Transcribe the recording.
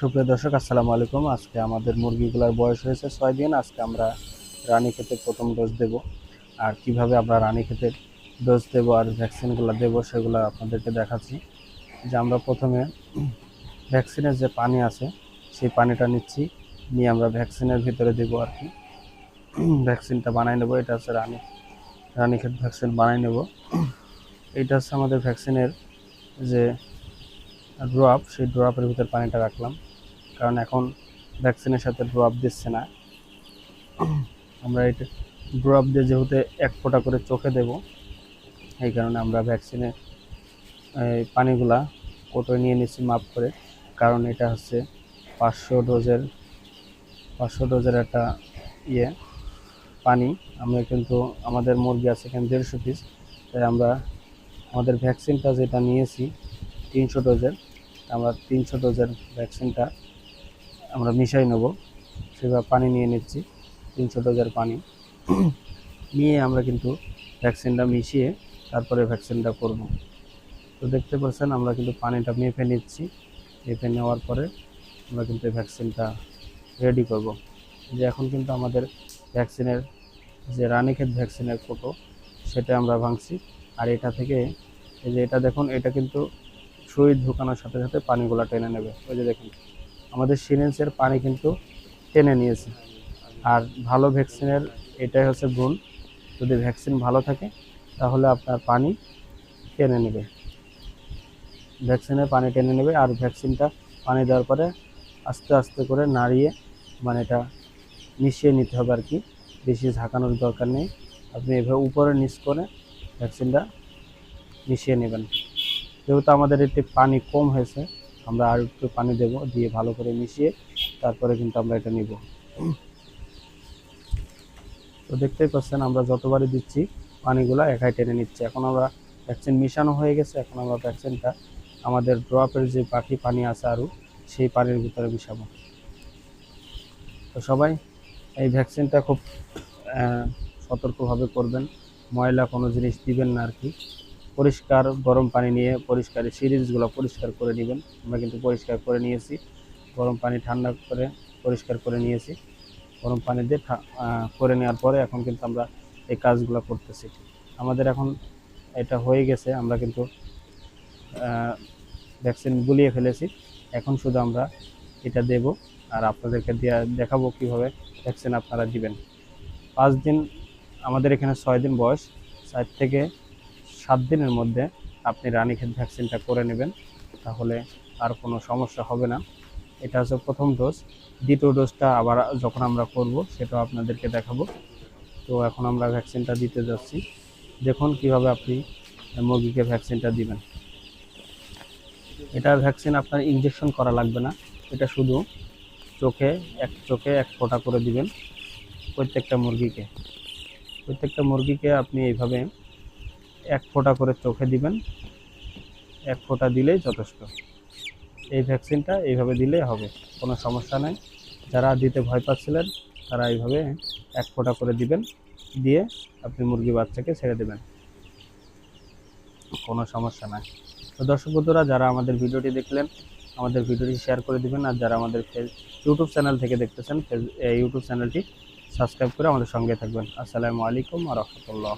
সুপ্রিয় দর্শক, আসসালামু আলাইকুম। আজকে আমাদের মুরগিগুলোর বয়স হয়েছে ছয় দিন। আজকে আমরা রানী ক্ষেতের প্রথম ডোজ দেব। আর কীভাবে আমরা রানী ক্ষেতের ডোজ দেব আর ভ্যাকসিনগুলো দেব, সেগুলো আপনাদেরকে দেখাচ্ছি। যে আমরা প্রথমে ভ্যাকসিনের যে পানি আছে, সেই পানিটা নিচ্ছি। নিয়ে আমরা ভ্যাকসিনের ভিতরে দেবো আর কি। ভ্যাকসিনটা বানাই নেব। এটা হচ্ছে রানী রানীক্ষেত ভ্যাকসিন বানাই নেব। এইটা হচ্ছে আমাদের ভ্যাকসিনের যে ড্রপ, সেই ড্রপের ভিতর পানিটা রাখলাম। কারণ এখন ভ্যাকসিনের সাথে ড্রপ দিচ্ছে না। আমরা এটা ড্রপ দিয়ে যেহেতু এক ফোঁটা করে চোখে দেব, এই কারণে আমরা ভ্যাকসিনে এই পানিগুলা কোটোয় নিয়ে নিচ্ছি মাপ করে। কারণ এটা হচ্ছে পাঁচশো ডোজের পাঁচশো ডোজের একটা ইয়ে পানি। আমরা কিন্তু, আমাদের মুরগি আছে এখানে দেড়শো পিস তাই আমরা আমাদের ভ্যাকসিনটা যেটা নিয়েছি তিনশো ডোজের, আমরা তিনশো ডোজের ভ্যাকসিনটা আমরা মিশাই নেব। সেভাবে পানি নিয়ে নিচ্ছি, তিনশো ডোজের পানি। নিয়ে আমরা কিন্তু ভ্যাকসিনটা মিশিয়ে তারপরে ভ্যাকসিনটা করব। তো দেখতে পাচ্ছেন, আমরা কিন্তু পানিটা মেপে নিচ্ছি। মেপে নেওয়ার পরে আমরা কিন্তু ভ্যাকসিনটা রেডি করব। যে এখন কিন্তু আমাদের ভ্যাকসিনের, যে রানীক্ষেত ভ্যাকসিনের ফটো, সেটা আমরা ভাঙছি। আর এটা থেকে এই যে এটা দেখুন, এটা কিন্তু সুই ঢুকানোর সাথে সাথে পানিগুলো টেনে নেবে। ওই যে দেখুন। আমাদের সিরিঞ্জের পানি কিন্তু টেনে নিয়েছে। আর ভালো ভ্যাকসিনের এটাই হচ্ছে গুণ। যদি ভ্যাকসিন ভালো থাকে, তাহলে আপনার পানি টেনে নেবে। ভ্যাকসিনের পানি টেনে নেবে আর ভ্যাকসিনটা পানি দেওয়ার পরে আস্তে আস্তে করে নাড়িয়ে মানে এটা মিশিয়ে নিতে হবে আর কি। বেশি ঝাঁকানোর দরকার নেই। আপনি এভাবে উপরে নিচ করে ভ্যাকসিনটা মিশিয়ে নেবেন। যেহেতু আমাদের একটি পানি কম হয়েছে আমরা আর একটু পানি দেব, দিয়ে ভালো করে মিশিয়ে তারপরে কিন্তু আমরা এটা নিব। তো দেখতেই পাচ্ছেন আমরা যতবারই দিচ্ছি, পানিগুলো একাই টেনে নিচ্ছে। এখন আমরা ভ্যাকসিন মিশানো হয়ে গেছে, এখন আমরা ভ্যাকসিনটা আমাদের ড্রপের যে বাকি পানি আছে আরও, সেই পানির ভিতরে মিশাবো। তো সবাই, এই ভ্যাকসিনটা খুব সতর্কভাবে করবেন। ময়লা কোনো জিনিস দিবেন না আর কি। পরিষ্কার গরম পানি নিয়ে পরিষ্কার সিরিজগুলো পরিষ্কার করে নেবেন। আমরা কিন্তু পরিষ্কার করে নিয়েছি। গরম পানি ঠান্ডা করে পরিষ্কার করে নিয়েছি। গরম পানি দিয়ে করে নেওয়ার পরে এখন কিন্তু আমরা এই কাজগুলো করতেছি। আমাদের এখন এটা হয়ে গেছে। আমরা কিন্তু ভ্যাকসিন গুলিয়ে ফেলেছি। এখন শুধু আমরা এটা দেব আর আপনাদেরকে দেয়া দেখাবো কীভাবে ভ্যাকসিন আপনারা দিবেন। পাঁচ দিন, আমাদের এখানে ছয় দিন বয়স। চার থেকে সাত দিনের মধ্যে আপনি রানীক্ষেত ভ্যাকসিনটা করে নেবেন, তাহলে আর কোনো সমস্যা হবে না। এটা হচ্ছে প্রথম ডোজ দ্বিতীয় ডোজটা আবার যখন আমরা করব সেটা আপনাদেরকে দেখাবো। তো এখন আমরা ভ্যাকসিনটা দিতে যাচ্ছি। দেখুন কীভাবে আপনি মুরগিকে ভ্যাকসিনটা দিবেন। এটা ভ্যাকসিন আপনার ইঞ্জেকশন করা লাগবে না। এটা শুধু চোখে, এক চোখে এক ফোঁটা করে দিবেন প্রত্যেকটা মুরগিকে। প্রত্যেকটা মুরগিকে আপনি এইভাবে এক ফোঁটা করে চোখে দিবেন। এক ফোঁটা দিলেই যথেষ্ট। এই ভ্যাকসিনটা এইভাবে দিলেই হবে, কোনো সমস্যা নেই। যারা দিতে ভয় পাচ্ছিলেন, তারা এইভাবে এক ফোঁটা করে দিবেন, দিয়ে আপনি মুরগি বাচ্চাকে ছেড়ে দেবেন। কোনো সমস্যা নাই। তো দর্শক বন্ধুরা, যারা আমাদের ভিডিওটি দেখলেন, আমাদের ভিডিওটি শেয়ার করে দিবেন, আর যারা আমাদের ইউটিউব চ্যানেল থেকে দেখতেছেন ইউটিউব চ্যানেলটি সাবস্ক্রাইব করে আমাদের সঙ্গে থাকবেন। আসসালামু আলাইকুম আ রহমতুল্লাহ।